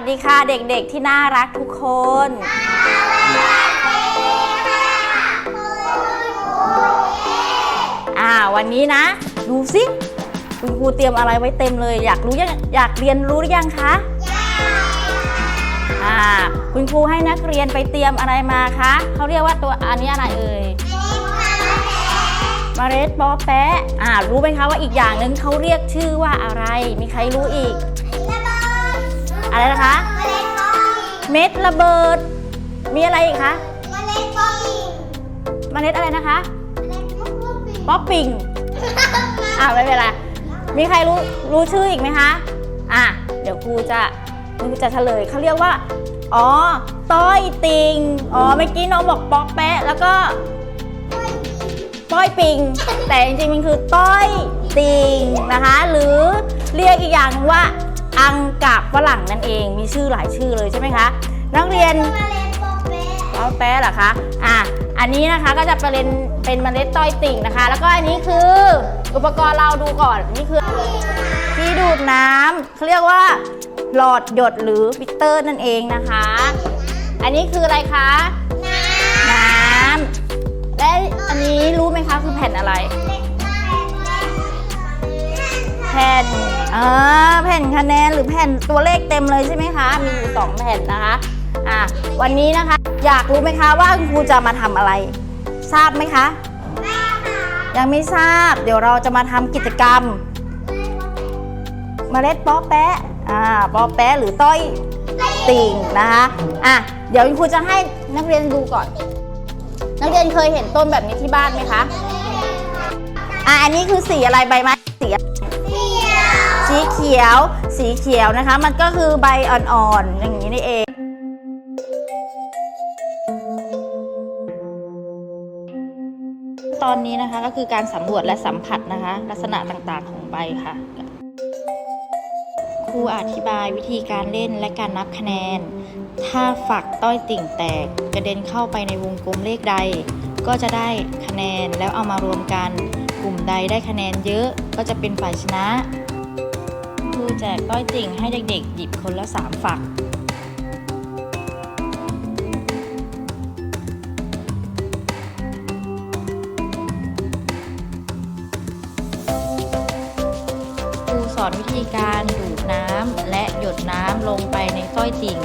วัสดีค่ะเด็กๆที่น่ารักทุกคน อ่าวันนี้นะ ดูสิคุณครูเตรียมอะไรไว้เต็มเลย อยากรู้ยังอยากเรียนรู้หรือยังคะอ่าคุณครูให้นักเรียนไปเตรียมอะไรมาคะเขาเรียกว่าตัวอันนี้อะไรเอ่ยเมล็ดปอแปะอ่ารู้ไหมคะว่าอีกอย่างหนึ่งเขาเรียกชื่อว่าอะไร มีใครรู้อีก อะไรนะคะ เม็ดระเบิด มีอะไรอีกคะเมล็ดอะไรนะคะ ป๊อปปิงอ่าไม่เป็นไร มีใครรู้รู้ชื่ออีกไหมคะ อะ เดี๋ยวครูจะครูจะเฉลยเขาเรียกว่า อ๋อ ต้อยติง อ๋อ เมื่อกี้น้องบอกป๊อกแปะ แล้วก็ต้อยปิง แต่จริงๆมันคือต้อยติงนะคะ หรือเรียกอีกอย่างว่า อังกับฝรั่งนั่นเอง มีชื่อหลายชื่อเลยใช่ไหมคะ นักเรียนป๊อกแป๊ะเหรอคะอะอันนี้นะคะก็จะเป็นเป็นเมล็ดต้อยติ่งนะคะ แล้วก็อันนี้คืออุปกรณ์เราดูก่อนนี่คือที่ดูดน้ำเขาเรียกว่าหลอดหยดหรือฟิลเตอร์นั่นเองนะคะ อันนี้คืออะไรคะน้ำและอันนี้รู้ไหมคะคือแผ่นอะไร แผ่นอ่าแผ่น คะแนนหรือแผ่นตัวเลขเต็มเลยใช่ไหมคะ มีอยู่สองแผ่นนะคะอะวันนี้นะคะ อยากรู้ไหมคะว่าคุณครูจะมาทำอะไร ทราบไหมคะยังไม่ทราบ เดี๋ยวเราจะมาทำกิจกรรมเมล็ดป๊อแปะอ่าป๊อแปะหรือต้อยติ่งนะคะอะเดี๋ยวคุณครูจะให้นักเรียนดูก่อน นักเรียนเคยเห็นต้นแบบนี้ที่บ้านไหมคะอะอันนี้คือสีอะไรใบไม้สีอะไร สีเขียว สีเขียวนะคะ มันก็คือใบอ่อนๆอย่างนี้นี่เองตอนนี้นะคะก็คือการสำรวจและสัมผัสนะคะ ลักษณะต่างๆของใบค่ะ ครูอธิบายวิธีการเล่นและการนับคะแนน ถ้าฝักต้อยติ่งแตกกระเด็นเข้าไปในวงกลมเลขใด ก็จะได้คะแนนแล้วเอามารวมกัน กลุ่มใดได้คะแนนเยอะก็จะเป็นฝ่ายชนะ ครูแจกต้อยติ่งให้เด็กๆ หยิบคนละ 3 ฝักครูสอนวิธีการดูดน้ำและหยดน้ำลงไปในต้อยติ่ง